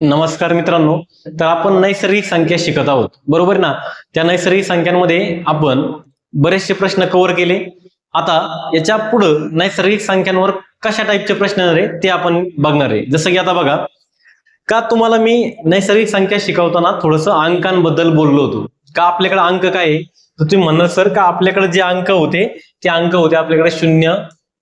नमस्कार मित्रांनो तर आपण नैसर्गिक संख्या शिकत आहोत. बरोबर ना? त्या नैसर्गिक संख्यांमध्ये आपण बरेचसे प्रश्न कव्हर केले. आता याच्या पुढं नैसर्गिक संख्यांवर कशा टाईपचे प्रश्न येणार आहे ते आपण बघणार आहे. जसं की आता बघा का तुम्हाला मी नैसर्गिक संख्या शिकवताना थोडस अंकांबद्दल बोललो होतो? का आपल्याकडे अंक काय आहे? तर तुम्ही म्हणणार सर का आपल्याकडे जे अंक होते ते अंक होते आपल्याकडे शून्य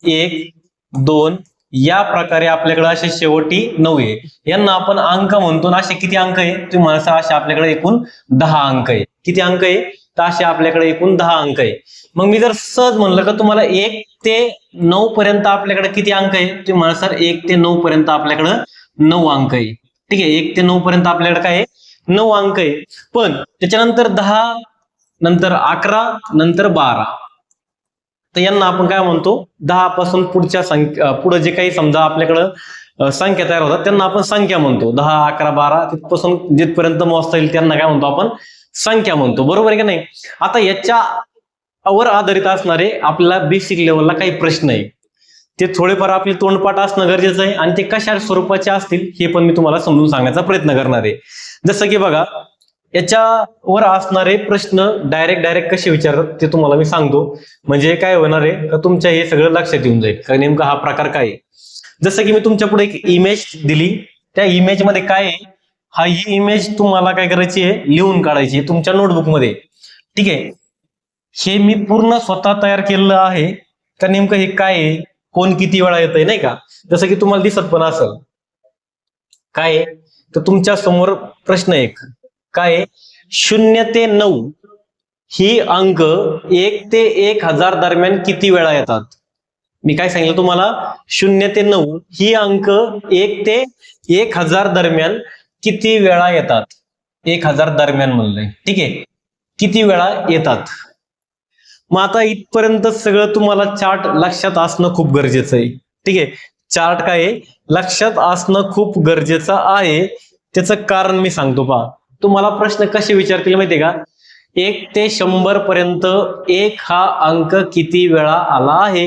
एक दोन या प्रकारे आपल्याकडे असे शेवटी नऊ आहे. यांना आपण अंक म्हणतो असे किती अंक आहे? तुम्ही म्हणा असे आपल्याकडे एकूण दहा अंक आहे. किती अंक आहे? तर असे आपल्याकडे एकूण दहा अंक आहे. मग मी जर सहज म्हणलं का तुम्हाला एक ते नऊ पर्यंत आपल्याकडे किती अंक आहे? तुम्ही म्हणा सर एक ते नऊ पर्यंत आपल्याकडे नऊ अंक आहे. ठीक आहे एक ते नऊ पर्यंत आपल्याकडे काय आहे? नऊ अंक आहे. पण त्याच्यानंतर दहा नंतर अकरा नंतर बारा. तर यांना आपण काय म्हणतो दहा पासून पुढच्या संख्या पुढे जे काही समजा आपल्याकडं संख्या तयार होतात त्यांना आपण संख्या म्हणतो. दहा अकरा बारा तिथपासून जिथपर्यंत मोजता येईल त्यांना काय म्हणतो आपण संख्या म्हणतो. बरोबर आहे का नाही? आता याच्या वर आधारित असणारे आपल्याला बेसिक लेवलला काही प्रश्न आहे. ते थोडेफार आपले तोंडपाठ असणं गरजेचं आहे आणि ते कशा स्वरूपाचे असतील हे पण मी तुम्हाला समजून सांगायचा प्रयत्न करणार आहे. जसं की बघा याच्यावर असणारे प्रश्न डायरेक्ट डायरेक्ट कसे विचारतात ते तुम्हाला मी सांगतो. म्हणजे काय होणार आहे का तुमच्या हे सगळं लक्षात येऊन जाईल. का नेमका हा प्रकार काय आहे? जसं की मी तुमच्यापुढे एक इमेज दिली. त्या इमेजमध्ये काय आहे? हा ही इमेज तुम्हाला काय करायची आहे? लिहून काढायची आहे तुमच्या नोटबुकमध्ये. ठीक आहे? हे मी पूर्ण स्वतः तयार केलेलं आहे. का नेमकं हे काय आहे? कोण किती वेळा येत आहे नाही का? जसं की तुम्हाला दिसत पण असेल. काय आहे? तर तुमच्यासमोर प्रश्न एक. काय शून्य ते नऊ ही अंक एक ते एक हजार दरम्यान किती वेळा येतात? मी काय सांगितलं तुम्हाला? शून्य ते नऊ ही अंक एक ते एक हजार दरम्यान किती वेळा येतात? एक हजार दरम्यान म्हणलंय. ठीक आहे? किती वेळा येतात? मग आता इथपर्यंत सगळं तुम्हाला चार्ट लक्षात असणं खूप गरजेचं आहे. ठीक आहे? चार्ट काय आहे? लक्षात असणं खूप गरजेचं आहे. त्याचं कारण मी सांगतो पहा. तुम्हाला प्रश्न कसे विचारतील माहितीये का? एक ते शंभर पर्यंत एक हा अंक किती वेळा आला आहे?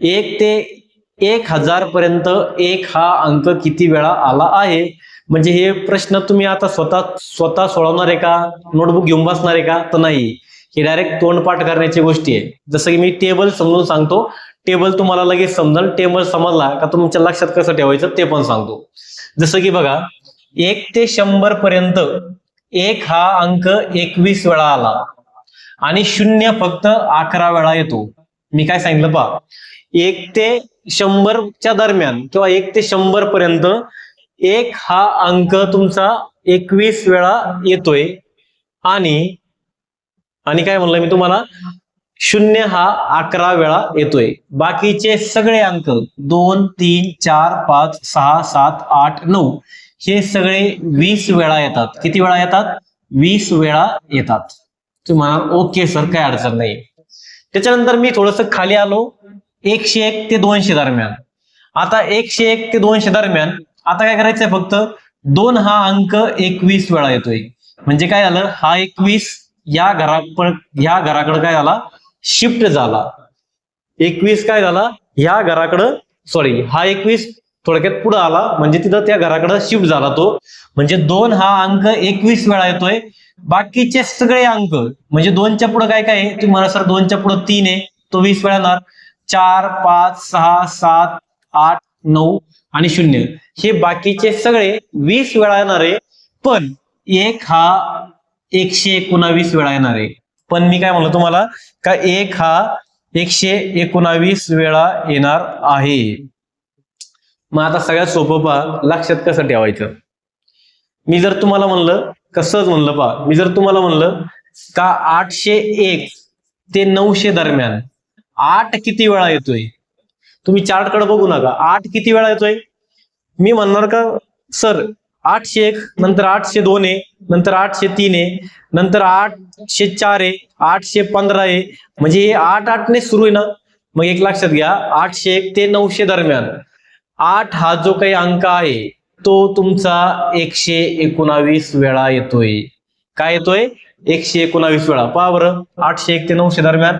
एक ते एक हजार पर्यंत एक हा अंक किती वेळा आला आहे? म्हणजे हे प्रश्न तुम्ही आता स्वतः स्वतः सोडवणार आहे का? नोटबुक घेऊन बसणार आहे का? तर नाही. हे डायरेक्ट तोंडपाठ करण्याची गोष्टी आहे. जसं की मी टेबल समजून सांगतो. टेबल तुम्हाला लगेच समजेल. टेबल समजला का तुमच्या लक्षात कसं ठेवायचं ते पण सांगतो. जसं की बघा एक ते शंभर पर्यंत एक हा अंक एकवीस वेळा आला. आणि शून्य फक्त अकरा वेळा येतो. मी काय सांगितलं पहा. एक ते शंभरच्या दरम्यान किंवा एक ते शंभर पर्यंत एक हा अंक तुमचा एकवीस वेळा येतोय. आणि आणि काय म्हणलं मी तुम्हाला? शून्य हा अकरा वेळा येतोय. बाकीचे सगळे अंक दोन तीन चार पाच सहा सात आठ नऊ हे सगळे वीस वेळा येतात. किती वेळा येतात? वीस वेळा येतात. तुम्हाला ओके सर काय अडचण नाही. त्याच्यानंतर मी थोडस खाली आलो. एकशे एक ते दोनशे दरम्यान. आता एकशे एक ते दोनशे दरम्यान आता काय करायचंय फक्त? दोन हा अंक एकवीस वेळा येतोय. म्हणजे काय झालं? हा एकवीस या घरा या घराकडं काय झाला? शिफ्ट झाला. एकवीस काय झाला? ह्या घराकडं सॉरी हा एकवीस थोडक्यात पुढे आला. म्हणजे तिथं त्या घराकडे शिफ्ट झाला तो. म्हणजे दोन हा अंक एकवीस वेळा येतोय. बाकीचे सगळे अंक म्हणजे दोनच्या पुढे काय काय आहे? तुम्ही मला सर दोनच्या पुढे तीन आहे. तो वीस वेळा येणार. चार पाच सहा सात आठ नऊ आणि शून्य. हे बाकीचे सगळे वीस वेळा येणार आहे. पण एक हा एकशे एकोणावीस वेळा येणार आहे. पण मी काय म्हणलो तुम्हाला? का एक हा एकशे एकोणावीस वेळा येणार आहे. मग आता सगळ्यात सोपं पहा लक्षात कसं ठेवायचं? मी जर तुम्हाला म्हणलं कसंच म्हणलं पहा मी जर तुम्हाला म्हणलं का आठशे एक ते नऊशे दरम्यान आठ किती वेळा येतोय? तुम्ही चार्टकडे बघू नका आठ किती वेळा येतोय? मी म्हणणार का सर आठशे एक नंतर आठशे दोन आहे नंतर आठशे तीन आहे नंतर आठशे चार आहे आठशे पंधरा आहे म्हणजे हे आठ आठने सुरू आहे ना? मग एक लक्षात घ्या आठशे एक ते नऊशे दरम्यान. आठ हा जो काही अंक आहे तो तुमचा एकशे एकोणावीस वेळा येतोय. काय येतोय? एकशे एकोणावीस वेळा. पहा बरं आठशे एक ते नऊशे दरम्यान.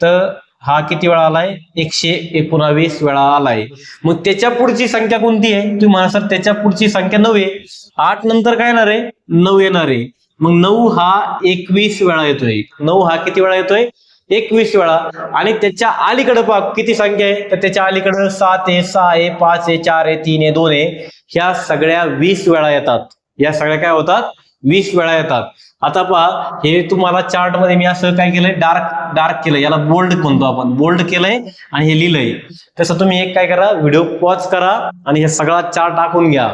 तर हा किती वेळा आलाय? एकशे एकोणावीस वेळा आलाय. मग त्याच्या पुढची संख्या कोणती आहे? तुम्ही म्हणा सर त्याच्या पुढची संख्या नऊ आहे. आठ नंतर काय येणार आहे? नऊ येणार आहे. मग नऊ हा एकवीस वेळा येतोय. नऊ हा किती वेळा येतोय? एकवीस वेळा. आणि त्याच्या अलीकडे पहा किती संख्या आहे? तर त्याच्या अलीकडं सात आहे सहा आहे पाच आहे चार आहे तीन आहे दोन आहे. ह्या सगळ्या वीस वेळा येतात. या सगळ्या काय होतात? वीस वेळा येतात. आता पहा हे तुम्हाला चार्टमध्ये मी असं काय केलंय? डार्क डार्क केलंय. याला बोल्ड म्हणतो आपण. बोल्ड केलंय आणि हे लिहिलंय. तसं तुम्ही एक काय करा? व्हिडिओ पॉज करा आणि हे सगळा चार्ट टाकून घ्या.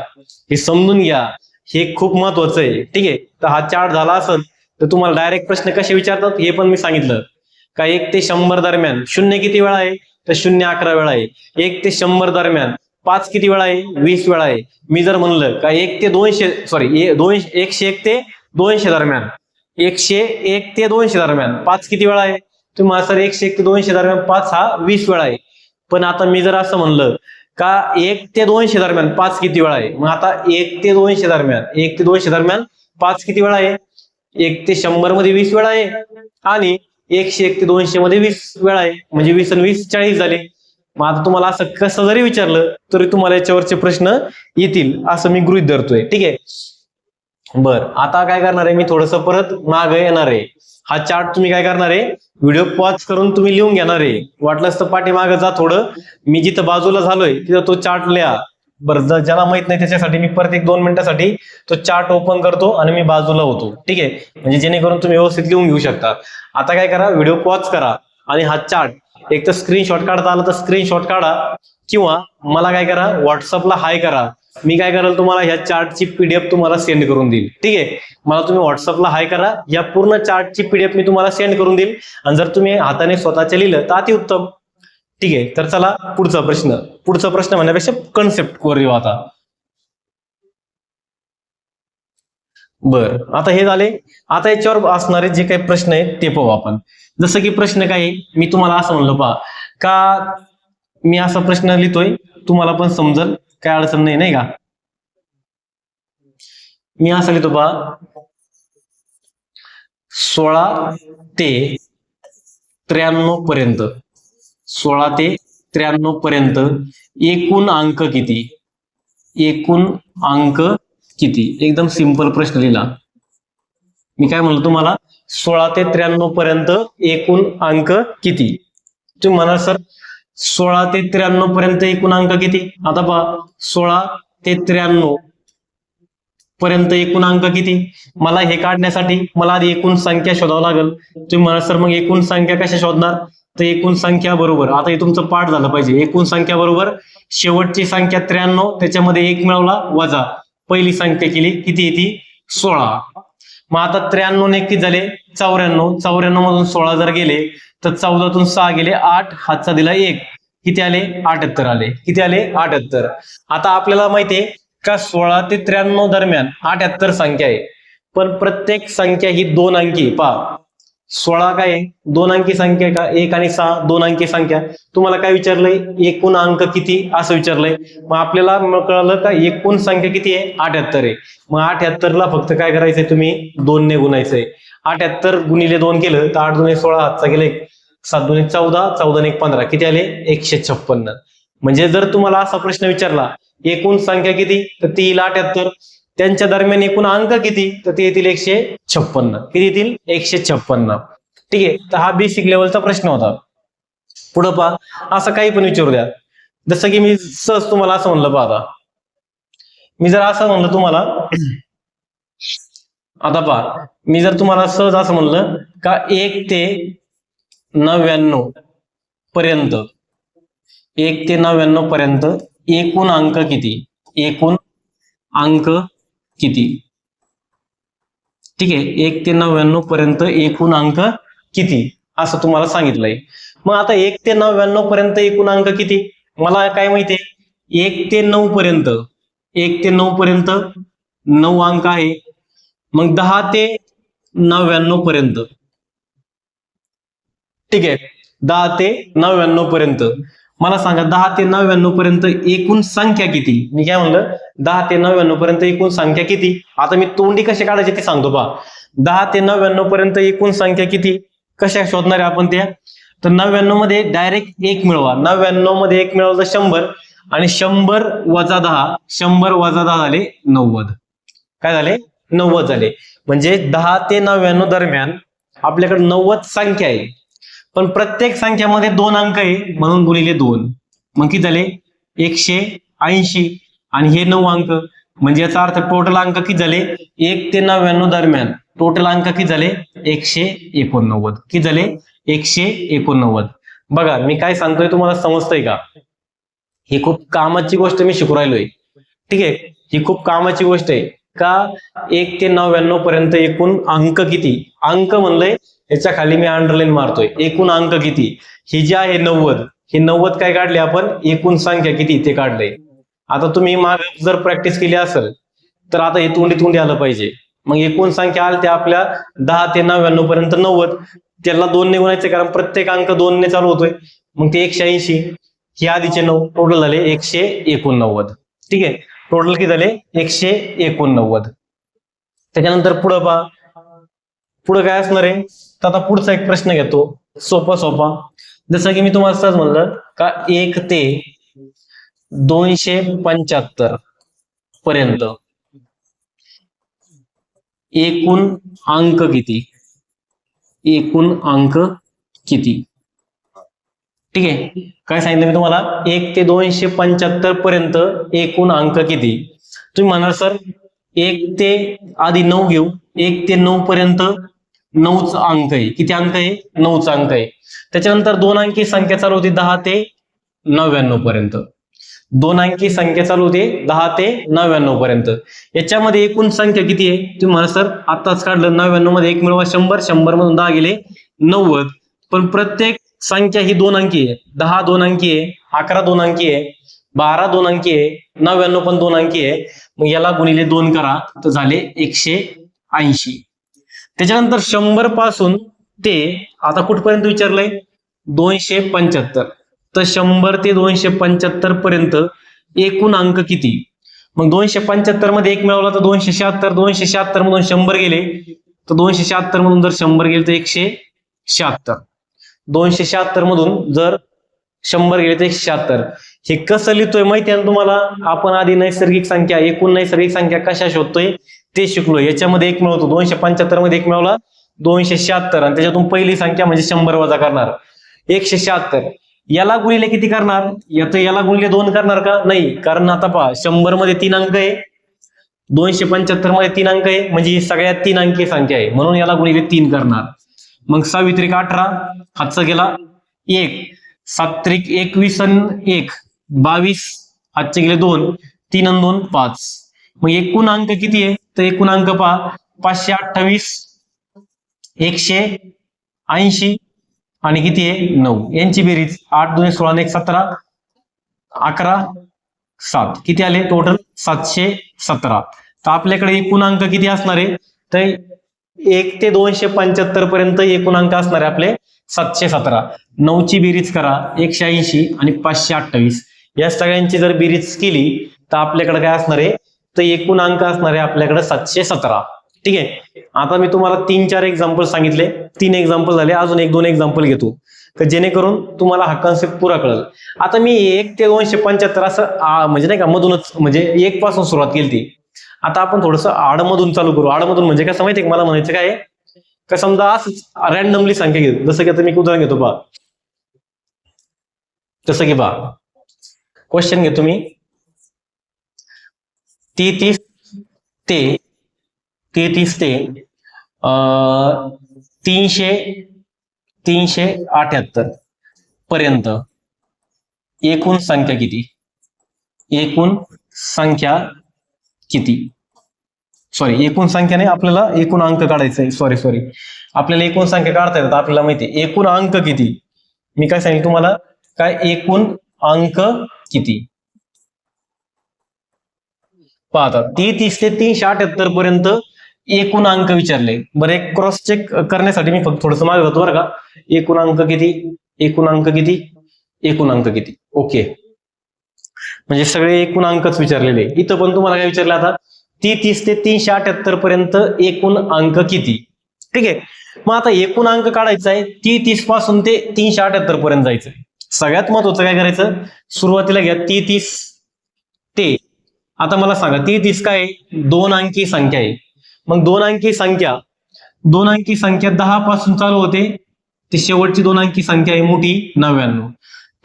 हे समजून घ्या. हे खूप महत्वाचं आहे. ठीक आहे? तर हा चार्ट झाला असेल तर तुम्हाला डायरेक्ट प्रश्न कसे विचारतात हे पण मी सांगितलं. का एक ते शंभर दरम्यान शून्य किती वेळा आहे तर शून्य अकरा वेळा आहे एक ते शंभर दरम्यान पाच किती वेळा आहे वीस वेळा आहे मी जर म्हणलं का एक ते दोनशे सॉरी दोनशे एकशे एक ते दोनशे दरम्यान एकशे एक ते दोनशे दरम्यान पाच किती वेळा आहे तुम्ही सर एकशे एक ते दोनशे दरम्यान पाच हा वीस वेळा आहे पण आता मी जर असं म्हणलं का एक ते दोनशे दरम्यान पाच किती वेळा आहे मग आता एक ते दोनशे दरम्यान एक ते दोनशे दरम्यान पाच किती वेळा आहे एक ते शंभरमध्ये वीस वेळा आहे आणि एकशे एक ते दोनशे मध्ये वीस वेळा आहे. म्हणजे वीस आणि वीस चाळीस झाले. मग आता तुम्हाला असं कसं जरी विचारलं तरी तुम्हाला याच्यावरचे प्रश्न येतील. असं मी गृहित धरतोय. ठीक आहे? बर. आता काय करणार आहे मी थोडस परत माग येणार आहे. हा चार्ट तुम्ही काय करणार आहे? व्हिडिओ पॉज करून तुम्ही लिहून घेणार आहे. वाटलंच तर पाठीमागं जा थोडं. मी जिथं बाजूला झालोय तिथं तो चार्ट लिहा. बरं ज्याला माहीत नाही त्याच्यासाठी मी परत एक दोन मिनिटासाठी तो चार्ट ओपन करतो आणि मी बाजूला होतो. ठीक आहे? म्हणजे जेणेकरून तुम्ही व्यवस्थित लिहून घेऊ शकता. आता काय करा? व्हिडिओ पॉज करा आणि हा चार्ट एक तर स्क्रीनशॉट काढता आला तर स्क्रीनशॉट काढा किंवा मला काय करा? व्हॉट्सअपला हाय करा. मी काय करेल तुम्हाला ह्या चार्टची पीडीएफ तुम्हाला सेंड करून देईल. ठीक आहे? मला तुम्ही व्हॉट्सअपला हाय करा. या पूर्ण चार्टची पीडीएफ मी तुम्हाला सेंड करून देईल. आणि जर तुम्ही हाताने स्वतःच्या लिहिलं तर अतिउत्तम. ठीक आहे तर चला पुढचा प्रश्न. पुढचा प्रश्न म्हणण्यापेक्षा कन्सेप्ट वर येऊ आता. बर आता हे झाले. आता याच्यावर असणारे जे काही प्रश्न आहेत ते पाहू आपण. जसं की प्रश्न काय मी तुम्हाला असं म्हणलो पहा. का मी असा प्रश्न लिहितोय तुम्हाला पण समजल काय अडचण नाही नाही का? मी असं लिहितो पहा. सोळा ते त्र्याण्णव पर्यंत. सोळा ते त्र्याण्णव पर्यंत एकूण अंक किती? एकूण अंक किती? एकदम सिंपल प्रश्न लिहिला. मी काय म्हणलो तुम्हाला? सोळा ते त्र्याण्णव पर्यंत एकूण अंक किती? तुम्ही म्हणाल सर सोळा ते त्र्याण्णव पर्यंत एकूण अंक किती? आता पहा सोळा ते त्र्याण्णव पर्यंत एकूण अंक किती? मला हे काढण्यासाठी मला आधी एकूण संख्या शोधावं लागेल. तुम्ही म्हणाल सर मग एकूण संख्या कशा शोधणार? तर एकूण संख्या बरोबर. आता हे तुमचं पाठ झालं पाहिजे. एकूण संख्या बरोबर. शेवटची संख्या त्र्याण्णव. त्याच्यामध्ये एक मिळवला वजा. पहिली संख्या केली किती येते सोळा. मग आता त्र्याण्णव ने किती झाले? चौऱ्याण्णव. चौऱ्याण्णव मधून सोळा जर गेले तर चौदातून सहा गेले आठ. हातचा दिला एक. किती आले? अठ्याहत्तर आले. किती आले? अठ्याहत्तर. आता आपल्याला माहितीये का सोळा ते त्र्याण्णव दरम्यान अठ्याहत्तर संख्या आहे. पण प्रत्येक संख्या ही दोन अंकी पहा. सोळा काय? आहे? दोन अंकी संख्या का? एक आणि सहा दोन अंकी संख्या. तुम्हाला काय विचारलंय? एकूण अंक किती? असं विचारलंय. मग आपल्याला कळलं का एकूण संख्या किती आहे? अठ्याहत्तर आहे. मग अठ्याहत्तरला फक्त काय करायचंय तुम्ही? दोनने गुणायचंय. अठ्याहत्तर गुणिले दोन केलं तर आठ दोन सोळा हातचा गेले सात दुने चौदा चौदा एक पंधरा. किती आले? एकशे छप्पन्न. म्हणजे जर तुम्हाला असा प्रश्न विचारला एकूण संख्या किती? तर ती अठ्याहत्तर. त्यांच्या दरम्यान एकूण अंक किती? तर ते येतील एकशे छप्पन्न. किती येतील? एकशे छप्पन्न. ठीक आहे. तर हा बेसिक लेवलचा प्रश्न होता. पुढं पहा. असं काही पण विचारू द्या. जसं की मी सहज तुम्हाला असं म्हणलं पहा आता. मी जर असं म्हणलं तुम्हाला आता पहा. मी जर तुम्हाला सहज असं म्हणलं का एक ते नव्याण्णव पर्यंत एक ते नव्याण्णव पर्यंत एकूण अंक किती? एकूण अंक किती? ठीक आहे एक ते नव्याण्णव पर्यंत एकूण अंक किती? असं तुम्हाला सांगितलंय. मग आता एक ते नव्याण्णव पर्यंत एकूण अंक किती? मला काय माहितीये? एक ते नऊ पर्यंत. एक ते नऊ पर्यंत नऊ अंक आहे. मग दहा ते नव्याण्णव पर्यंत. ठीक आहे दहा ते नव्याण्णव पर्यंत. मला सांगा दहा ते नव्याण्णव पर्यंत एकूण संख्या किती? मी काय म्हणलं दहा ते नव्याण्णव पर्यंत एकूण संख्या किती? आता मी तोंडी कसे काढायचे ते सांगतो पहा. दहा ते नव्याण्णव पर्यंत एकूण संख्या किती? कशा शोधणार आहे आपण त्या? तर नव्याण्णवमध्ये डायरेक्ट एक मिळवा. नव्याण्णवमध्ये एक मिळवलं तर शंभर आणि शंभर वजा दहा शंभर वजा दहा झाले नव्वद. काय झाले? नव्वद झाले. म्हणजे दहा ते नव्याण्णव दरम्यान आपल्याकडे नव्वद संख्या आहे. पण प्रत्येक संख्यामध्ये दोन अंक आहे म्हणून गुणिले दोन. मग किती झाले? एकशे ऐंशी. आणि हे नऊ अंक. म्हणजे याचा अर्थ टोटल अंक किती झाले? एक ते नव्याण्णव दरम्यान. टोटल अंक किती झाले? एकशे एकोणनव्वद. किती झाले? एकशे एकोणनव्वद. बघा मी काय सांगतोय तुम्हाला समजतंय का? ही खूप कामाची गोष्ट मी शिकू राहिलोय. ठीक आहे? ही खूप कामाची गोष्ट आहे. का? एक ते नव्याण्णव पर्यंत एकूण अंक किती? अंक म्हणलंय याच्या खाली मी अंडरलाईन मारतोय. एकूण अंक किती? ही जी आहे नव्वद हे नव्वद काय काढले आपण? एकूण संख्या किती? ते काढलंय. आता तुम्ही माग जर प्रॅक्टिस केली असेल तर आता हे तोंडी तोंडी आलं पाहिजे. मग एकूण संख्या आली ते आपल्या दहा ते नव्याण्णव पर्यंत नव्वद. त्याला दोन ने गुणायचे कारण प्रत्येक अंक दोन ने चालू होतोय. मग ते एकशे ऐंशी हे आधीचे नऊ. टोटल झाले एकशे एकोणनव्वद. ठीक आहे? टोटल किती झाले? एकशे एकोणनव्वद. त्याच्यानंतर पुढं पहा. पुढं काय असणार आहे? तर आता पुढचा एक प्रश्न घेतो. सोपा सोपा. जसं की मी तुम्हाला सहज म्हणलं का एक ते दोनशे पंच्याहत्तर पर्यंत. एकूण अंक किती? एकूण अंक किती? ठीक आहे? काय सांगितलं मी तुम्हाला? एक ते दोनशे पंच्याहत्तर पर्यंत एकूण अंक किती? तुम्ही म्हणाल सर एक ते आधी नऊ घेऊ. एक ते नऊ पर्यंत नऊच अंक आहे. किती अंक आहे? नऊचा अंक आहे. त्याच्यानंतर दोन अंकी संख्या चालू होती दहा ते नव्याण्णव पर्यंत. दोन अंकी संख्या चालू होते दहा ते नव्याण्णव पर्यंत. याच्यामध्ये एकूण संख्या किती आहे? तुम्ही म्हणा सर आताच काढलं नव्याण्णवमध्ये एक मिळवा शंभर शंभर मधून दहा गेले नव्वद. पण प्रत्येक संख्या ही दोन अंकी आहे. दहा दोन अंकी आहे अकरा दोन अंकी आहे बारा दोन अंकी आहे नव्याण्णव पण दोन अंकी आहे. मग याला गुणिले दोन करा तर झाले एकशे ऐंशी. त्याच्यानंतर शंभरपासून ते आता कुठपर्यंत विचारलंय? दोनशे पंच्याहत्तर. तर शंभर ते दोनशे पंच्याहत्तर पर्यंत एकूण अंक किती? मग दोनशे पंच्याहत्तरमध्ये एक मिळवला तर दोनशे शहात्तर दोनशे शहात्तर मधून शंभर गेले. तर दोनशे शहात्तर मधून जर शंभर गेले तर एकशे शहात्तर. दोनशे शहात्तर मधून जर शंभर गेले तर एकशे शहात्तर. हे कसं लिहितोय माहिती आहे ना तुम्हाला? आपण आधी नैसर्गिक संख्या एकूण नैसर्गिक संख्या कशा शोधतोय? ते शिकलो. याच्यामध्ये एक मिळवतो. दोनशे पंच्याहत्तरमध्ये एक मिळवला. दोनशे शहात्तर. आणि त्याच्यातून पहिली संख्या म्हणजे शंभर वजा करणार. एकशे शहात्तर. याला गुणिले किती करणार? याचं याला गुणिले दोन करणार का? नाही. कारण आता पहा शंभरमध्ये तीन अंक आहे. दोनशे पंच्याहत्तरमध्ये तीन अंक आहे. म्हणजे ही सगळ्यात तीन अंकी संख्या आहे. म्हणून याला गुणिले तीन करणार. मग सावित्रिक अठरा. हातचा गेला. एक. सात्रिक एकवीस एक. बावीस. हातचे गेले दोन. तीन अन दोन पाच. मग एकूण अंक किती आहे? तर एकूण अंक पहा. पाचशे अठ्ठावीस एकशे ऐंशी आणि किती आहे? नऊ. यांची बेरीज आठ दोन सोळा एक सतरा अकरा सात. किती आले? टोटल सातशे सतरा. तर आपल्याकडे एकूण अंक किती असणार आहे? तर एक ते दोनशे पंच्याहत्तर पर्यंत एकूण अंक असणार आहे आपले सातशे सतरा. नऊची बेरीज करा. एकशे ऐंशी आणि पाचशे अठ्ठावीस. या सगळ्यांची जर बेरीज केली तर आपल्याकडे काय असणार आहे? तर एकूण अंक असणार आहे आपल्याकडे सातशे सतरा. ठीक आहे? आता मी तुम्हाला तीन चार एक्झाम्पल सांगितले. तीन एक्झाम्पल झाले. अजून एक दोन एक्झाम्पल घेतो. तर जेणेकरून तुम्हाला हा कन्सेप्ट पुरा कळेल. आता मी एक ते दोनशे पंच्याहत्तर असं म्हणजे नाही का मधूनच म्हणजे एक पासून सुरुवात केली ती. आता आपण थोडस आडमधून चालू करू. आडमधून म्हणजे काय माहितीये मला म्हणायचं काय का समजा असंच रॅन्डमली संख्या घेतो. जसं की आता मी उदाहरण घेतो बा जसं की बा क्वेश्चन घेतो मी. तेहतीस ते तेहतीस ते तीनशे तीनशे अठ्याहत्तर पर्यंत एकूण संख्या किती? एकूण संख्या किती? सॉरी एकूण संख्या नाही आपल्याला एकूण अंक काढायचा आहे. सॉरी सॉरी आपल्याला एकूण संख्या काढता येतात आपल्याला माहिती एकूण अंक किती? मी काय सांगेल तुम्हाला? काय एकूण अंक किती? पाहता तीस ते तीनशे अठ्याहत्तर पर्यंत एकूण अंक विचारले. बरं एक क्रॉस चेक करण्यासाठी मी फक्त थोडस मागे होतो बरं का. एकूण अंक किती? एकूण अंक किती? एकूण अंक किती? ओके. म्हणजे सगळे एकूण अंकच विचारलेले. इथं पण तुम्हाला काय विचारलं आता? ती तीस ते तीनशे अठ्याहत्तर पर्यंत एकूण अंक किती? ठीक आहे. मग आता एकूण अंक काढायचा आहे ती तीसपासून ते तीनशे अठ्याहत्तर पर्यंत जायचं सगळ्यात महत्वाचं काय करायचं? सुरुवातीला घ्या ती तीस ते आता मला सांगा ती तीस काय आहे? दोन अंकी संख्या आहे. मग दोन अंकी संख्या दोन अंकी संख्या दहा पासून चालू होते. ती शेवटची दोन अंकी संख्या आहे मोठी नव्याण्णव.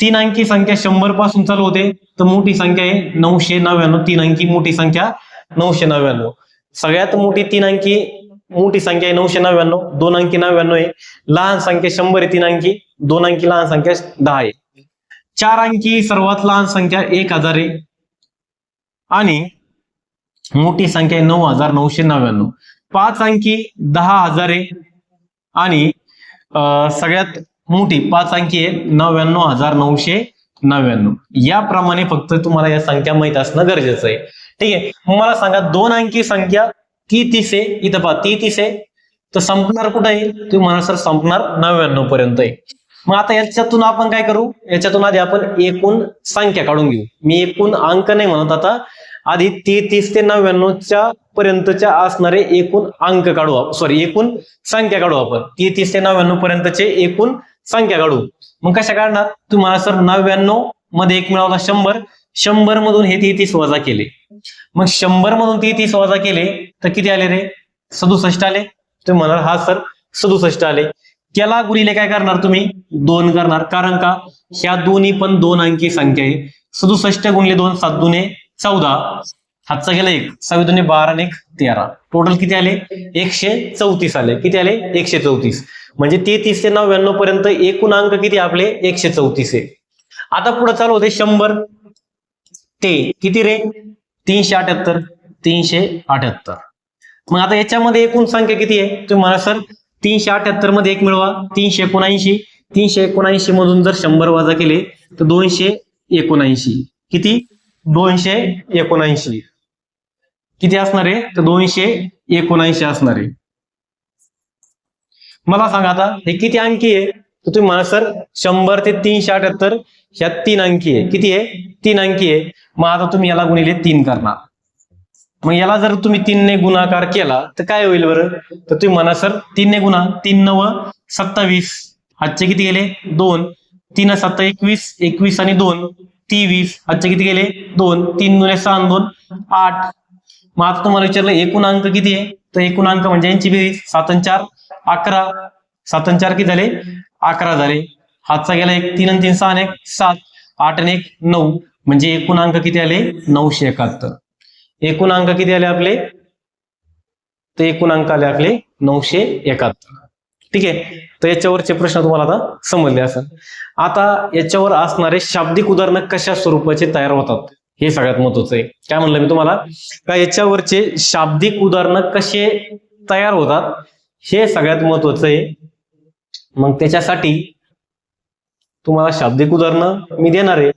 तीन अंकी संख्या शंभरपासून चालू होते. तर मोठी संख्या आहे नऊशे नव्याण्णव. तीन अंकी मोठी संख्या नऊशे नव्याण्णव. सगळ्यात मोठी तीन अंकी मोठी संख्या आहे नऊशे नव्याण्णव. दोन अंकी नव्याण्णव आहे. लहान संख्या शंभर आहे तीन अंकी. दोन अंकी लहान संख्या दहा आहे. चार अंकी सर्वात लहान संख्या एक हजार आहे. आणि मोठी संख्या आहे नऊ हजार नऊशे नव्याण्णव. पाच अंकी दहा हजार आहे आणि सगळ्यात मोठी पाच अंकी आहे नव्याण्णव हजार नऊशे नव्याण्णव. याप्रमाणे फक्त तुम्हाला या संख्या माहीत असणं गरजेचं आहे. ठीक आहे? मला सांगा दोन अंकी संख्या ती तीस आहे. इथं पहा ती तीस आहे. तर संपणार कुठं आहे तुम्ही म्हणा सर संपणार नव्याण्णव पर्यंत आहे. मग आता याच्यातून आपण काय करू? याच्यातून आधी आपण एकूण संख्या काढून घेऊ. मी एकूण अंक नाही म्हणत आता. आधी तेहतीस ते नव्याण्णवच्या पर्यंतच्या असणारे एकूण अंक काढू सॉरी एकूण संख्या काढू आपण. तेहतीस ते नव्याण्णव पर्यंतचे एकूण संख्या काढू. मग कशा काढणार? तुम्हाला सर नव्याण्णवमध्ये एक मिळवला शंभर. शंभर मधून हे तेहतीस वजा केले. मग शंभर मधून तेहतीस वजा केले तर किती आले रे? सदुसष्ट आले. तुम्ही म्हणाल हा सर सदुसष्ट आले. त्याला गुणिले काय करणार तुम्ही? दोन करणार. कारण का? ह्या दोन्ही पण दोन अंकी संख्या आहे. सदुसष्ट गुणले दोन सात दुने चौदा. हातचा गेला एक. सव्वीस दुने बारा आणि एक तेरा. टोटल किती आले? एकशे चौतीस आले. किती आले? एकशे चौतीस. म्हणजे तेहतीस ते नव्याण्णव पर्यंत एकूण अंक किती आपले? एकशे चौतीस आहे. आता पुढे चालू होते शंभर. ते किती रे? तीनशे अठ्याहत्तर. तीनशे अठ्याहत्तर. मग आता याच्यामध्ये एकूण संख्या किती आहे? तुम्ही म्हणा सर तीनशे अठ्याहत्तरमध्ये एक मिळवा. तीनशे एकोणऐंशी. तीनशे एकोणऐंशी मधून जर शंभर वजा केले तर दोनशे एकोणऐंशी. किती? दोनशे एकोणऐंशी. किती असणार आहे? तर दोनशे एकोणऐंशी असणार आहे. मला सांगा आता हे किती अंकी आहे? तर तुम्ही म्हणा सर शंभर ते तीनशे अठ्याहत्तर ह्या तीन अंकी आहे. किती आहे? तीन अंकी आहे. मग आता तुम्ही याला गुणिले तीन करणार. मग याला जर तुम्ही तीनने गुणाकार केला तर काय होईल बरं? तर तुम्ही म्हणा सर तीनने गुणा तीन नव सत्तावीस. आजचे किती गेले? दोन. तीन सत्ता एकवीस एकवीस आणि दोन. तेवीस. आजचे किती गेले? दोन. तीन दोन सहा दोन आठ. मग आता तुम्हाला विचारलं एकूण अंक किती आहे? तर एकूण अंक म्हणजे यांची बेरीज. सात चार अकरा. सात चार किती झाले? अकरा झाले. हातचा गेला एक तीन आणि तीन सहा आणि एक सात. आठ आणि एक नऊ. म्हणजे एकूण अंक किती आले? नऊशे एकाहत्तर. एकूण अंक किती आले आपले? तर एकूण अंक आले आपले नऊशे एकाहत्तर. ठीक आहे? तर याच्यावरचे प्रश्न तुम्हाला आता समजले असेल. आता याच्यावर असणारे शाब्दिक उदाहरणं कशा स्वरूपाचे तयार होतात? हे सगळ्यात महत्वाचं आहे. काय म्हणलं मी तुम्हाला? का याच्यावरचे शाब्दिक उदाहरणं कसे तयार होतात? हे सगळ्यात महत्वाचं आहे. मग त्याच्यासाठी तुम्हाला शाब्दिक उदाहरणं मी देणार आहे.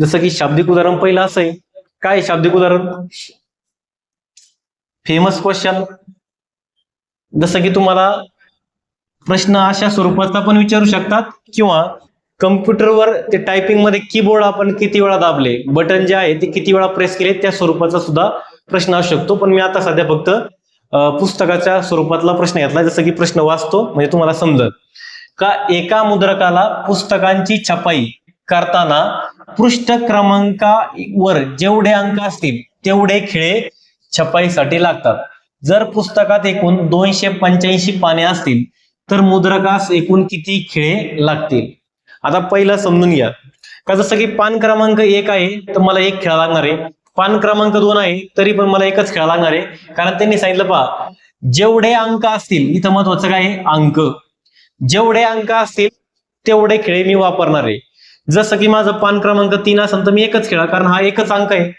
जसं की शाब्दिक उदाहरण पहिलं असं आहे. काय शाब्दिक उदाहरण? फेमस क्वेश्चन जसं की तुम्हाला प्रश्न अशा स्वरूपाचा पण विचारू शकतात किंवा कम्प्युटरवर ते टायपिंगमध्ये कीबोर्ड आपण किती वेळा दाबले बटन जे आहे ते किती वेळा प्रेस केले त्या स्वरूपाचा सुद्धा प्रश्न असू शकतो. पण मी आता सध्या फक्त पुस्तकाच्या स्वरूपातला प्रश्न घेतला जसं की प्रश्न वाचतो म्हणजे तुम्हाला समजत का एका मुद्रकाला पुस्तकांची छपाई करताना पृष्ठ क्रमांकावर जेवढे अंक असतील तेवढे खिळे छपाईसाठी लागतात. जर पुस्तकात एकूण दोनशे पंच्याऐंशी पाने असतील तर मुद्रकास एकूण किती खिळे लागतील? आता पहिलं समजून घ्या. का जसं की पान क्रमांक एक आहे तर मला एक खेळा लागणार आहे. पान क्रमांक दोन आहे तरी पण मला एकच खेळा लागणार आहे. कारण त्यांनी सांगितलं पहा जेवढे अंक असतील इथं महत्वाचं काय अंक. जेवढे अंक असतील तेवढे खेळे मी वापरणार आहे. जसं की माझं पान क्रमांक तीन असेल तर मी एकच खेळा कारण हा एकच अंक आहे.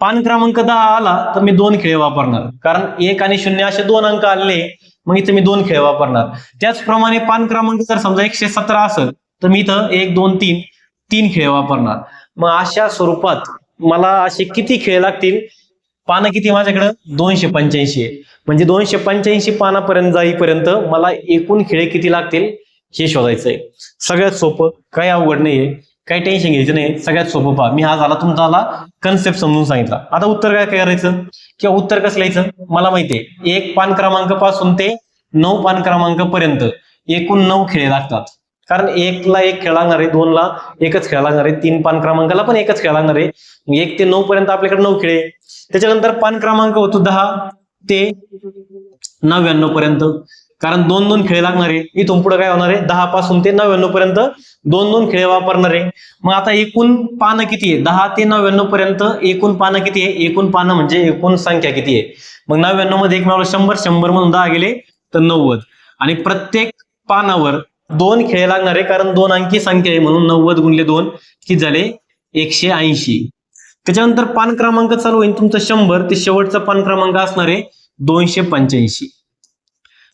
पान क्रमांक दहा आला तर मी दोन खेळे वापरणार. कारण एक आणि शून्य असे दोन अंक आले मग इथं मी दोन खेळ वापरणार. त्याचप्रमाणे पान क्रमांक जर समजा एकशे सतरा असेल तर मी इथं एक दोन तीन तीन खेळ वापरणार. मग अशा स्वरूपात मला असे किती खेळ लागतील? पानं किती माझ्याकडं? दोनशे पंच्याऐंशी आहे. म्हणजे दोनशे पंच्याऐंशी पानापर्यंत जाईपर्यंत मला एकूण खेळ किती लागतील? हे शोधायचं आहे सगळ्यात सोपं काही अवघड नाहीये काही टेन्शन घ्यायचं नाही सगळ्यात सोपं पहा. मी हा झाला तुमचा आला कन्सेप्ट समजून सांगितला. आता उत्तर काय करायचं? किंवा उत्तर कसं लिहायचं? मला माहितीये एक पान क्रमांकपासून ते नऊ पान क्रमांक पर्यंत एकूण नऊ खेळ लागतात. कारण एकला एक खेळ लागणार आहे दोनला एकच खेळ लागणार आहे तीन पान क्रमांकाला पण एकच खेळ लागणार आहे. एक ते नऊ पर्यंत आपल्याकडे नऊ खेळ. आहे. त्याच्यानंतर पान क्रमांक होतो दहा ते नव्याण्णव पर्यंत. कारण दोन दोन खेळ लागणार आहे इथून पुढे काय होणार आहे? दहा पासून ते नव्याण्णव पर्यंत दोन दोन खेळ वापरणार. आहे मग आता एकूण पानं किती आहे? दहा ते नव्याण्णव पर्यंत एकूण पानं किती आहे? एकूण पानं म्हणजे एकूण संख्या किती आहे? मग नव्याण्णवमध्ये एक मिळालं शंभर शंभर मधून दहा गेले तर नव्वद. आणि प्रत्येक पानावर दोन खेळ लागणार आहे कारण दोन अंकी संख्या आहे म्हणून नव्वद गुणले दोन किती झाले? एकशे ऐंशी. त्याच्यानंतर पान क्रमांक चालू होईल. तुमचं शंभर ते शेवटचा पान क्रमांक असणार आहे दोनशे पंच्याऐंशी.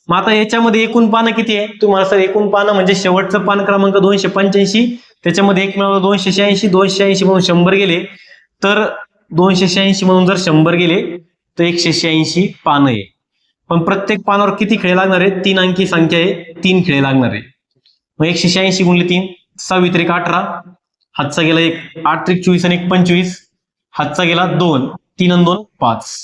मग आता याच्यामध्ये एकूण पानं किती आहे? तुम्हाला सर एकूण पानं म्हणजे शेवटचं पान क्रमांक दोनशे पंच्याऐंशी त्याच्यामध्ये एक मिळालं दोनशे शहाऐंशी दोनशे ऐंशी म्हणून शंभर गेले. तर दोनशे शहाऐंशी म्हणून जर शंभर गेले तर एकशे शहाऐंशी पानं आहे. पण प्रत्येक पानावर किती खेळ लागणार आहे तीन अंकी संख्या आहे तीन खेळ लागणार आहे. मग एकशे शहाऐंशी गुणले तीन सहावी त्रिक अठरा हातचा गेला एक आठ त्रिक चोवीस आणि एक पंचवीस हातचा गेला दोन तीन आणि दोन पाच.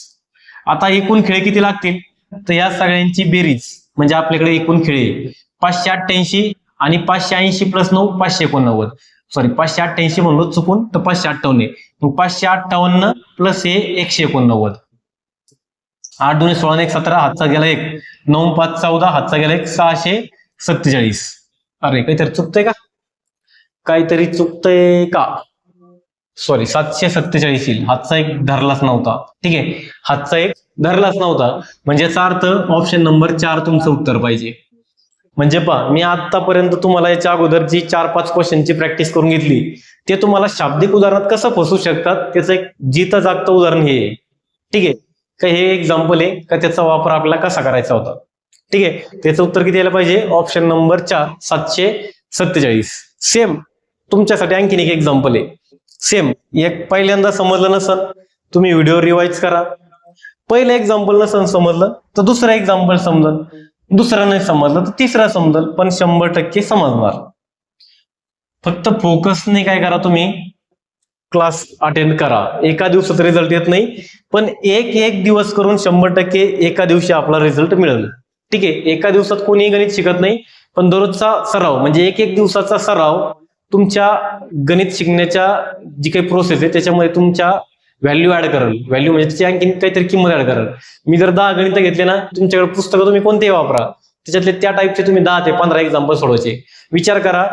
आता एकूण खेळ किती लागतील? तर या सगळ्यांची बेरीज म्हणजे आपल्याकडे एकूण खेळे पाचशे अठ्ठ्याऐंशी आणि पाचशे ऐंशी प्लस नऊ पाचशे एकोणनव्वद. सॉरी पाचशे अठ्ठ्याऐंशी म्हणलो चुकून तर पाचशे अठ्ठावन्न आहे. मग पाचशे अठ्ठावन्न प्लस हे एकशे एकोणनव्वद. आठ दोन सोळा एक सतरा हातचा गेला एक. नऊ पाच चौदा हातचा गेला एक. सहाशे सत्तेचाळीस. अरे काहीतरी चुकतंय का? काहीतरी चुकतंय का? सॉरी सातशे सत्तेचाळीस येईल. हातचा एक धरलाच नव्हता. ठीक आहे? हातचा एक धरलाच नव्हता. म्हणजे याचा अर्थ ऑप्शन नंबर चार तुमचं उत्तर पाहिजे. म्हणजे पहा मी आतापर्यंत तुम्हाला याच्या अगोदर जी चार पाच क्वेश्चनची प्रॅक्टिस करून घेतली. ते तुम्हाला शाब्दिक उदाहरणात कसं फसू शकतात? त्याचं एक जितं जागतं उदाहरण हे ठीक आहे? का हे एक्झाम्पल आहे? का त्याचा वापर आपल्याला कसा करायचा होता? ठीक आहे? त्याचं उत्तर किती यायला पाहिजे? ऑप्शन नंबर चार सातशे सत्तेचाळीस. सेम तुमच्यासाठी आणखीन एक एक्झाम्पल आहे. सेम एक पहिल्यांदा समजलं नसल तुम्ही व्हिडिओ रिवाईज करा. पहिलं एक्झाम्पल नसन समजलं तर दुसरं एक्झाम्पल समजल. दुसरं नाही समजलं तर तिसरं समजल. पण शंभर टक्के समजणार. फक्त फोकसने काय करा तुम्ही? क्लास अटेंड करा. एका दिवसात रिझल्ट येत नाही पण एक एक दिवस करून शंभर टक्के एका दिवशी आपला रिझल्ट मिळेल. ठीक आहे? एका दिवसात कोणीही गणित शिकत नाही पण दररोजचा सराव म्हणजे एक एक दिवसाचा सराव तुमच्या गणित शिकण्याच्या जी काही प्रोसेस आहे त्याच्यामध्ये तुमच्या व्हॅल्यू ऍड करेल व्हॅल्यू म्हणजे त्याची आणखी काहीतरी किंमत ऍड करेल मी जर दहा गणित घेतले ना तुमच्याकडे पुस्तकं तुम्ही कोणतेही वापरा. त्याच्यातले त्या टाईपचे तुम्ही दहा ते पंधरा एक्झाम्पल सोडवायचे. विचार करा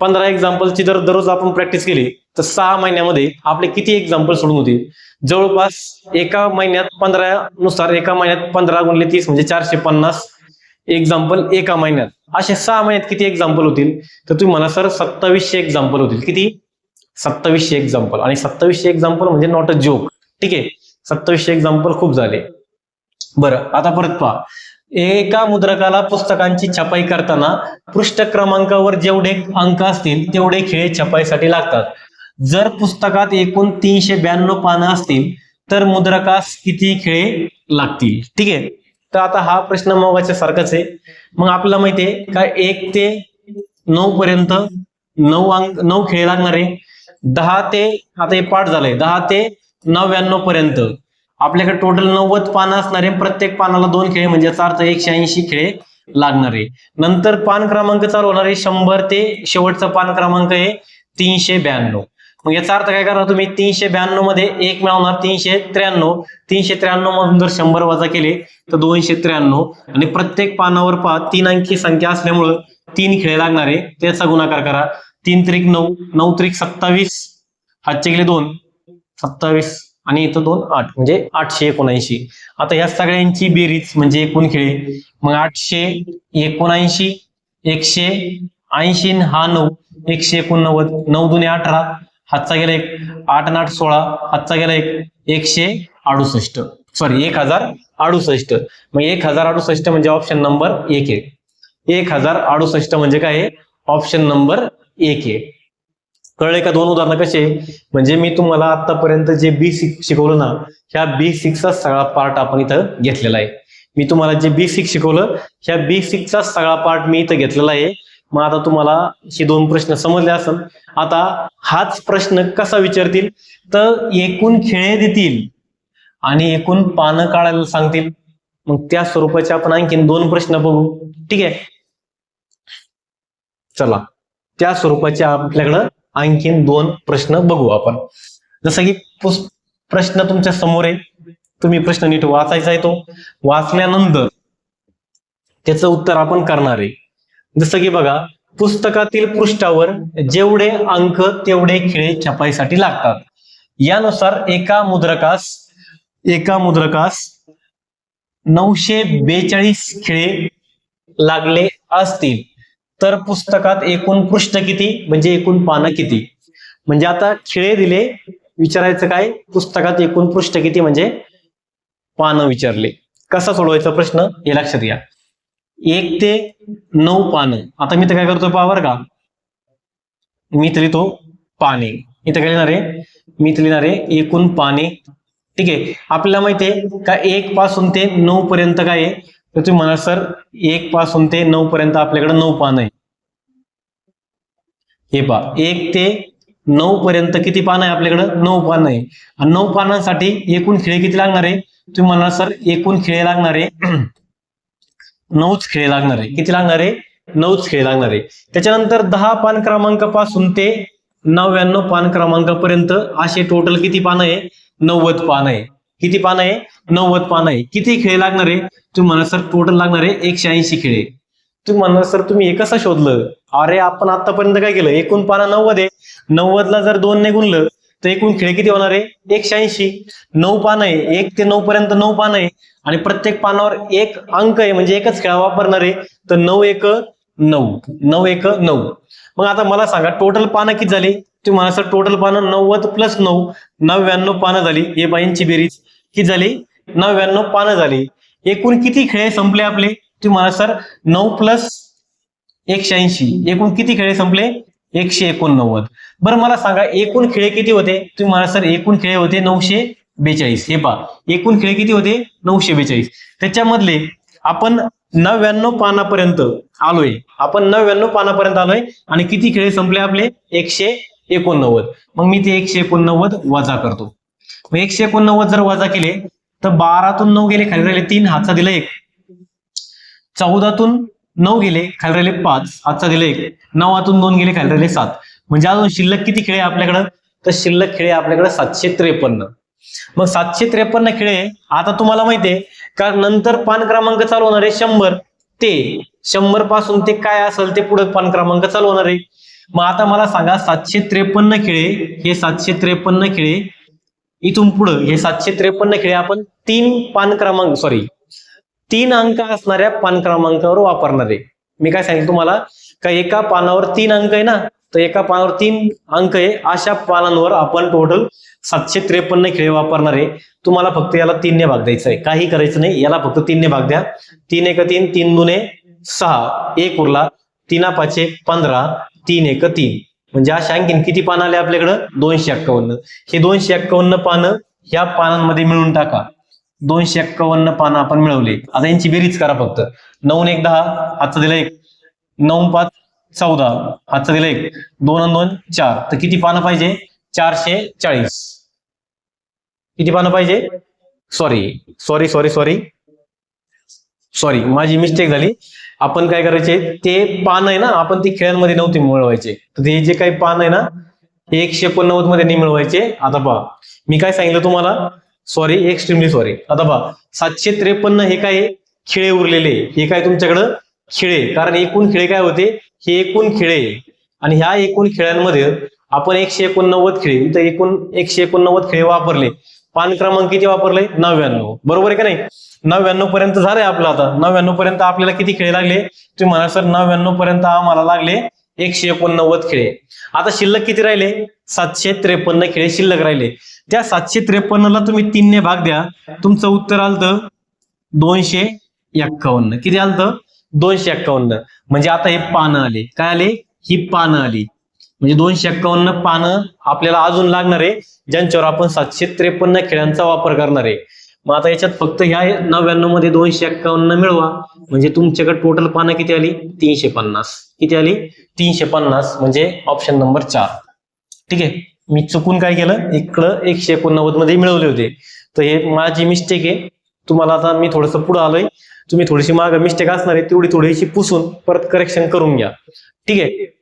पंधरा एक्झाम्पलची जर दररोज आपण प्रॅक्टिस केली तर सहा महिन्यामध्ये आपले किती एक्झाम्पल सोडून होतील? जवळपास एका महिन्यात पंधरा नुसार एका महिन्यात पंधरा गुणले तीस म्हणजे चारशे पन्नास एक्झाम्पल एका महिन्यात. असे सहा महिन्यात किती एक्झाम्पल होतील? तर तुम्ही म्हणा सर सत्तावीसशे एक्झाम्पल होतील. किती? सत्तावीसशे एक्झाम्पल आणि सत्तावीसशे एक्झाम्पल म्हणजे नॉट अ जोक ठीक आहे? सत्तावीसशे एक्झाम्पल खूप झाले. बरं आता परत पहा. एका मुद्रकाला पुस्तकांची छपाई करताना पृष्ठ क्रमांकावर जेवढे अंक असतील तेवढे खेळ छपाईसाठी लागतात. जर पुस्तकात एकूण तीनशे ब्याण्णव पानं असतील तर मुद्रकास किती खेळे लागतील? ठीक आहे? तर आता हा प्रश्न मोगाच्या सारखाच आहे. मग आपल्याला माहितीये का एक ते नऊ पर्यंत नऊ अंक नऊ खेळ लागणार आहे. दहा ते आता हे पाठ झालंय. दहा ते नव्याण्णव पर्यंत. आपल्याकडे टोटल नव्वद पानं असणार आहे. प्रत्येक पानाला दोन खेळ म्हणजे याचा अर्थ एकशे ऐंशी खेळ लागणार आहे. नंतर पान क्रमांक चालू होणार आहे. शंभर ते शेवटचा पान क्रमांक आहे. तीनशे ब्याण्णव. मग याचा अर्थ काय करा तुम्ही? तीनशे ब्याण्णवमध्ये एक मिळवणार. तीनशे त्र्याण्णव. तीनशे त्र्याण्णव मधून जर शंभर वजा केले तर दोनशे त्र्याण्णव. आणि प्रत्येक पानावर पहा तीन अंकी संख्या असल्यामुळं तीन खेळ लागणार आहे. त्याचा गुणाकार करा. तीन त्रिक नऊ नऊ त्रिक सत्तावीस हातचे गेले दोन सत्तावीस. आणि इथं दोन आठ म्हणजे आठशे एकोणऐंशी. आता या सगळ्यांची बेरीज म्हणजे एकूण खेळे. मग आठशे एकोणऐंशी एकशे ऐंशी हा नऊ एकशे एकोणनव्वद नऊ दुने अठरा. हातचा गेला एक आठ आठ सोळा हातचा गेला एक एकशे अडुसष्ट. सॉरी एक हजार अडुसष्ट. मग एक हजार अडुसष्ट म्हणजे ऑप्शन नंबर एक आहे. एक हजार अडुसष्ट म्हणजे काय आहे? ऑप्शन नंबर एक आहे. कळले का? दोन उदाहरणं कसे म्हणजे मी तुम्हाला आतापर्यंत जे बी सिक्स शिकवलं ना ह्या बी सिक्सचा सगळा पार्ट आपण इथं घेतलेला आहे. मी तुम्हाला जे बी सिक्स शिकवलं ह्या बी सिक्सचा सगळा पार्ट मी इथं घेतलेला आहे. मग आता तुम्हाला हे दोन प्रश्न समजले असेल आता हाच प्रश्न कसा विचारतील? तर एकूण खेळे देतील आणि एकूण पानं काढायला सांगतील. मग त्या स्वरूपाचे आपण आणखीन दोन प्रश्न बघू. ठीक आहे? चला. त्या स्वरूपाचे आपल्याकडं आणखीन दोन प्रश्न बघू आपण. जसं की प्रश्न तुमच्यासमोर आहे. तुम्ही प्रश्न नीट वाचायचा आहे तो. वाचल्यानंतर त्याचं उत्तर आपण करणार आहे. जसं की बघा पुस्तकातील पृष्ठावर जेवढे अंक तेवढे खिळे छपाईसाठी लागतात. यानुसार एका मुद्रकास एका मुद्रकास नऊशे बेचाळीस खिळे लागले असतील. तर पुस्तकात एकूण पृष्ठ किती? म्हणजे एकूण पानं किती? म्हणजे आता खिळे दिले विचारायचं काय? पुस्तकात एकूण पृष्ठ किती? म्हणजे पानं विचारले. कसा सोडवायचा प्रश्न? हे लक्षात घ्या. एक ते नऊ पानं. आता मी तर काय करतो पावर का? मी तर लिहितो पाने. इथं काय लिहिणार आहे? मी तर लिहिणार आहे एकूण पाने. ठीक आहे. आपल्याला माहिती आहे का एक पासून ते नऊ पर्यंत काय आहे? तर तुम्ही म्हणाल सर एक पासून ते नऊ पर्यंत आपल्याकडे नऊ पानं आहे हे पहा. एक ते नऊ पर्यंत किती पानं आहे आपल्याकडं? नऊ पानं आहे. आणि नऊ पानांसाठी एकूण खिळे किती लागणार आहे? तुम्ही म्हणाल सर एकूण खिळे लागणार आहे नऊच खेळ लागणार. आहे किती लागणार? आहे नऊच खेळ लागणार. आहे त्याच्यानंतर दहा पान क्रमांकापासून ते नव्याण्णव पान क्रमांकापर्यंत असे टोटल किती पानं आहे? नव्वद पान आहे. किती पानं आहे? नव्वद पानं आहे. किती खेळ लागणार? आहे तुम्ही म्हणा सर टोटल लागणार आहे एकशे ऐंशी खेळ. तुम्ही म्हणणार सर तुम्ही हे कसं शोधलं? अरे आपण आतापर्यंत काय केलं? एकूण पानं नव्वद आहे. नव्वदला जर दोन ने गुणलं तर एकूण खेळ किती होणार आहे? एकशे ऐंशी. नऊ पानं आहे. एक ते नऊ पर्यंत नऊ पानं आहे. आणि प्रत्येक पानावर एक अंक आहे म्हणजे एकच खेळा वापरणार आहे. तर नऊ एक नऊ. नऊ एक नऊ. मग आता मला सांगा टोटल पानं किती झाली? तुम्ही म्हणा सर टोटल पानं नव्वद प्लस नऊ नव्याण्णव पानं झाली. हे बाईंची बेरीज. किती झाली? नव्याण्णव पानं झाली. एकूण किती खेळ संपले आपले? तुम्ही म्हणा सर नऊ प्लस एकशे ऐंशी. एकूण किती खेळे संपले? एकशे एकोणनव्वद. बरं मला सांगा एकूण खेळ किती होते? तुम्ही म्हणा सर एकूण खेळ होते नऊशे बेचाळीस. हे पहा एकूण खेळ किती होते? नऊशे बेचाळीस. त्याच्यामधले आपण नव्याण्णव पानापर्यंत आलोय. आपण नव्याण्णव पानापर्यंत आलोय आणि किती खेळ संपले आपले? एकशे एकोणनव्वद. मग मी ते एकशे एकोणनव्वद वजा करतो. मग एकशे एकोणनव्वद जर वजा केले तर बारातून नऊ गेले खाली राहिले तीन हातचा दिला एक. चौदातून नऊ गेले खाली राहिले पाच हातचा दिला एक. नवातून दोन गेले खाली राहिले सात. म्हणजे अजून शिल्लक किती खेळे आपल्याकडं? तर शिल्लक खेळे आपल्याकडे सातशे त्रेपन्न. मग सातशे त्रेपन्न खेळे आता तुम्हाला माहितीये का नंतर पान क्रमांक चालू होणार आहे शंभर. ते शंभरपासून ते काय असेल ते पुढे पान क्रमांक चालू होणार आहे. मग आता मला सांगा सातशे त्रेपन्न खेळे हे सातशे त्रेपन्न खेळे इथून पुढं हे सातशे त्रेपन्न खेळे आपण तीन पान क्रमांक सॉरी तीन अंक असणाऱ्या पान क्रमांकावर वापरणार आहे. मी काय सांगितलं तुम्हाला का एका पानावर तीन अंक आहे ना तर एका पानावर तीन अंक आहे. अशा पानांवर आपण टोटल सातशे त्रेपन्न खेळ वापरणार आहे. तुम्हाला फक्त याला तीनने भाग द्यायचा आहे. काही करायचं नाही. याला फक्त तीनने भाग द्या. तीन एक तीन तीन दुने सहा. एक उरला. तीना पाचशे पंधरा. तीन एक तीन. म्हणजे अशा आणखीन किती पानं आले आपल्याकडं? दोनशे एक्कावन्न. हे दोनशे एक्कावन्न पानं ह्या पानांमध्ये मिळून टाका. दोनशे एक्कावन्न पानं आपण मिळवले. आता यांची बेरीज करा फक्त. नऊ एक दहा. आता दिला एक. नऊ पाच. चौदा. हातचा दिलं एक. दोन आणि दोन चार. तर किती पानं पाहिजे? चारशे चाळीस. किती पानं पाहिजे? Sorry sorry sorry sorry sorry माझी मिस्टेक झाली. आपण काय करायचे? ते पान आहे ना आपण ती खेळांमध्ये नव्हते मिळवायचे. तर ते जे काही पान आहे ना एकशे एकोणनव्वदमध्ये नाही मिळवायचे. आता पहा. मी काय सांगितलं तुम्हाला? सॉरी एक्स्ट्रीमली सॉरी आता पहा. सातशे त्रेपन्न हे काय? आहे? खिळे उरलेले. हे काय तुमच्याकडं? खिळे. कारण एकूण खिळे काय होते? हे एकूण खिळे. आणि ह्या एकूण खेळांमध्ये आपण एकशे एकोणनव्वद खिळे इथं एकूण एकशे एकोणनव्वद खिळे वापरले. पान क्रमांक किती वापरले? नव्याण्णव. बरोबर आहे का नाही? नव्याण्णव पर्यंत झालंय आपलं आता. नव्याण्णव पर्यंत आपल्याला किती खिळे लागले? तुम्ही म्हणा सर नव्याण्णव पर्यंत आम्हाला लागले एकशे एकोणनव्वद खिळे. आता शिल्लक किती राहिले? सातशे त्रेपन्न खिळे शिल्लक राहिले. त्या सातशे त्रेपन्नला तुम्ही तीनने भाग द्या. तुमचं उत्तर आलतं दोनशे एक्कावन्न. किती आलतं? दोनशे एक्कावन्न. म्हणजे आता हे पानं आले. काय आले? ही पानं आली. म्हणजे दोनशे एक्कावन्न पानं आपल्याला अजून लागणार आहे ज्यांच्यावर आपण सातशे त्रेपन्न खेळांचा वापर करणार आहे. मग आता याच्यात फक्त ह्या नव्याण्णवमध्ये दोनशे एक्कावन्न मिळवा. म्हणजे तुमच्याकडे टोटल पानं किती आली? तीनशे पन्नास. किती आली? तीनशे पन्नास. म्हणजे ऑप्शन नंबर चार. ठीक आहे? मी चुकून काय केलं? इकडं एकशे एकोणनव्वदमध्ये मिळवले होते. तर हे माझी मिस्टेक आहे. तुम्हाला आता मी थोडंसं पुढे आलोय. तुम्ही थोडीशी माग मिस्टेक असणार आहे तेवढी थोडीशी पुसून परत करेक्शन करून घ्या. ठीक आहे?